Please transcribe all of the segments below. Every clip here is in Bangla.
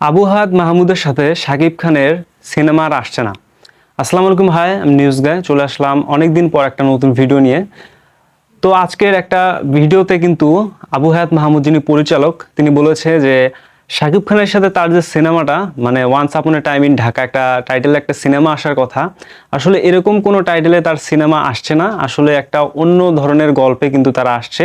আবু হায়াত মাহমুদের সাথে শাকিব খানের সিনেমা আর আসছে না। আসসালামু আলাইকুম হাই আমি নিউজ গায়ে চলে আসলাম অনেক দিন পর একটা নতুন ভিডিও নিয়ে। তো আজকের একটা ভিডিওতে কিন্তু আবু হায়াত মাহমুদ যিনি পরিচালক, তিনি বলেছে যে শাকিব খানের সাথে তার যে সিনেমাটা মানে once upon A time in Dhaka একটা টাইটেলে একটা সিনেমা আসার কথা। আসলে এরকম কোনো টাইটেলে তার সিনেমা আসছে না, আসলে একটা অন্য ধরনের গল্পে কিন্তু তারা আসছে।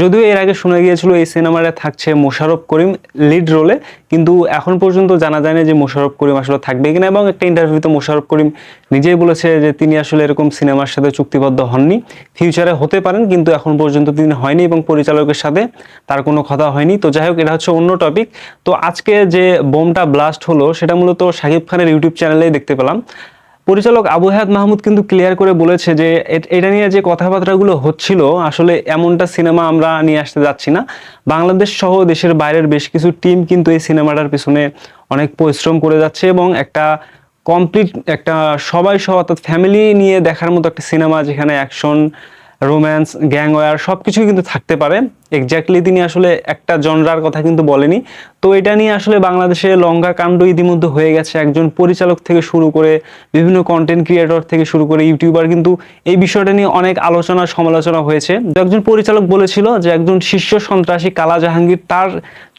যদিও এর আগে শোনা গিয়েছিল এই সিনেমাটা থাকছে মোশারফ করিম লিড রোলে কিন্তু এখন পর্যন্ত জানা যায় না যে মোশারফ করিম আসলে থাকবে কিনা এবং একটা ইন্টারভিউতে মোশারফ করিম নিজেই বলেছে যে তিনি আসলে এরকম সিনেমার সাথে চুক্তিবদ্ধ হননি। ফিউচারে হতে পারেন, কিন্তু এখন পর্যন্ত তিনি হয়নি এবং পরিচালকের সাথে তার কোনো কথা হয়নি। তো যাই হোক, এটা হচ্ছে অন্য টপিক তো আজকে যে বোমটা ব্লাস্ট হলো, সেটা মূলত শাকিব খানের ইউটিউব চ্যানেলেই দেখতে পেলাম। পরিচালক আবু হায়াত মাহমুদ কিন্তু ক্লিয়ার করে বলেছে যে এটা নিয়ে যে কথাবার্তাগুলো হচ্ছিল, আসলে এমনটা সিনেমা আমরা নিয়ে আসতে যাচ্ছি না। বাংলাদেশ সহ দেশের বাইরের বেশ কিছু টিম কিন্তু এই সিনেমাটার পিছনে অনেক পরিশ্রম করে যাচ্ছে এবং একটা কমপ্লিট একটা সবাই সহ অর্থাৎ ফ্যামিলি নিয়ে দেখার মতো একটা সিনেমা যেখানে অ্যাকশন রোম্যান্স গ্যাংওয়ার সব কিছুই কিন্তু থাকতে পারে। এক্স্যাক্টলি তিনি আসলে একটা জনরার কথা কিন্তু বলেনি। তো এটা নিয়ে আসলে বাংলাদেশে লঙ্কা কাণ্ড ইতিমধ্যে হয়ে গেছে। একজন পরিচালক থেকে শুরু করে বিভিন্ন কন্টেন্ট ক্রিয়েটর থেকে শুরু করে ইউটিউবার কিন্তু এই বিষয়টা নিয়ে অনেক আলোচনা, সমালোচনা হয়েছে। একজন পরিচালক বলেছিল যে একজন শীর্ষ সন্ত্রাসী কালা জাহাঙ্গীর তার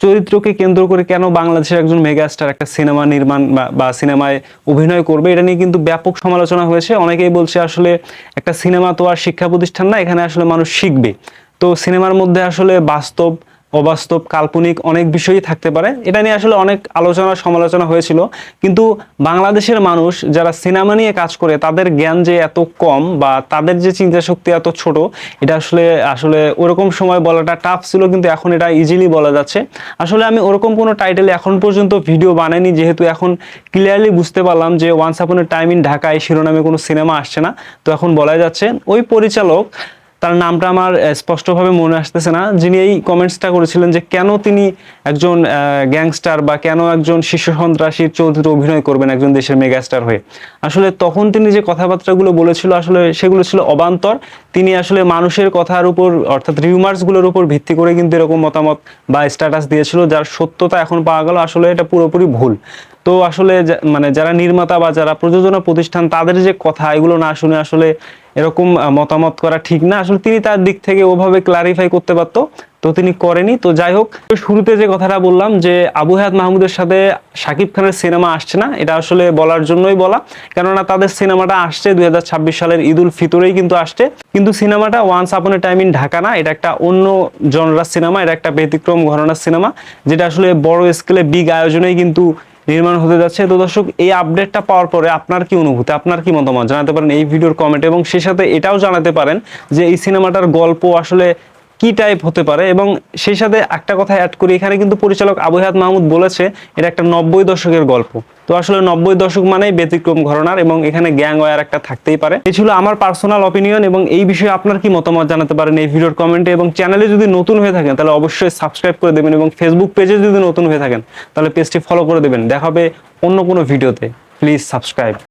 চরিত্রকে কেন্দ্র করে কেন বাংলাদেশের একজন মেগাস্টার একটা সিনেমা নির্মাণ বা- বা সিনেমায় অভিনয় করবে, এটা নিয়ে কিন্তু ব্যাপক সমালোচনা হয়েছে। অনেকেই বলছে আসলে একটা সিনেমা তো আর শিক্ষা প্রতিষ্ঠান না, এখানে আসলে মানুষ শিখবে। তো সিনেমার মধ্যে আসলে বাস্তব অবাস্তব, কাল্পনিক অনেক বিষয়ই থাকতে পারে। এটা নিয়ে আসলে অনেক আলোচনা, সমালোচনা হয়েছিল। কিন্তু বাংলাদেশের মানুষ যারা সিনেমা নিয়ে কাজ করে, তাদের জ্ঞান যে এত কম বা তাদের যে চিন্তা শক্তি এত ছোট, এটা আসলে আসলে ওরকম সময় বলাটা টাফ ছিল, কিন্তু এখন এটা ইজিলি বলা যাচ্ছে। আসলে আমি ওরকম কোনো টাইটেল এখন পর্যন্ত ভিডিও বানাইনি, যেহেতু এখন ক্লিয়ারলি বুঝতে পারলাম যে once upon time in Dhaka এই শিরোনামে কোনো সিনেমা আসছে না। তো এখন বলা যাচ্ছে, ওই পরিচালক তার নামটা আমার স্পষ্টভাবে মনে আসতেছে না। যিনি এই কমেন্টসটা করেছিলেন যে কেন তিনি একজন গ্যাংস্টার বা কেন একজন শীর্ষ সন্ত্রাসীর চৌধুরী অভিনয় করবেন একজন দেশের মেগাস্টার হয়ে। আসলে তখন তিনি যে কথাবার্তাগুলো বলেছিল, আসলে সেগুলো ছিল অবান্তর। তিনি আসলে মানুষের কথার উপর, অর্থাৎ রিউমার্সগুলোর উপর ভিত্তি করে কিন্তু এরকম মতামত বা স্ট্যাটাস দিয়েছিল, যার সত্যতা এখন পাওয়া গেল। আসলে এটা পুরোপুরি ভুল। তো আসলে মানে যারা নির্মাতা বা যারা প্রযোজনা প্রতিষ্ঠান, তাদের যে কথা, এগুলো না শুনে আসলে এরকম মতামত করা ঠিক না। আসলে তিনি তার দিক থেকে ওভাবে ক্লারিফাই করতে পারতো, তো তিনি করেনি। তো যাই হোক, শুরুতে যে কথাটা বললাম যে আবু হায়াত মাহমুদের সাথে শাকিব খানের সিনেমা আসছে না, এটা আসলে বলার জন্যই বলা। কেননা তাদের সিনেমাটা আসছে দুই হাজার ছাব্বিশ সালের ঈদ উল ফিতরেই কিন্তু আসছে। কিন্তু সিনেমাটা once upon A time in Dhaka না, এটা একটা অন্য জনরার সিনেমা, এটা একটা ব্যতিক্রম ঘটনার সিনেমা, যেটা আসলে বড় স্কেলে বিগ আয়োজনেই কিন্তু নির্মাণ হতে যাচ্ছে। তো দর্শক, এই আপডেটটা পাওয়ার পরে আপনার কি অনুভূতি? আপনার কি মতামত? জানাতে পারেন এই ভিডিওর কমেন্ট এবং সেই সাথে এটাও জানাতে পারেন যে এই সিনেমাটার গল্প আসলে কি টাইপ হতে পারে? এবং সেই সাথে একটা কথা অ্যাড করি, এখানে কিন্তু পরিচালক আবু হায়াত মাহমুদ বলেছে, এটা একটা নব্বই দশকের গল্প। তো আসলে নব্বই দশক মানেই ব্যতিক্রম ঘটনার এবং এখানে গ্যাং ওয়ার একটা থাকতেই পারে। এই ছিল আমার পার্সোনাল অপিনিয়ন এবং এই বিষয়ে আপনার কি মতামত জানাতে পারেন এই ভিডিওর কমেন্টে এবং চ্যানেলে যদি নতুন হয়ে থাকেন, তাহলে অবশ্যই সাবস্ক্রাইব করে দেবেন এবং ফেসবুক পেজে যদি নতুন হয়ে থাকেন, তাহলে পেজটি ফলো করে দেবেন। দেখা হবে অন্য কোনো ভিডিওতে প্লিজ সাবস্ক্রাইব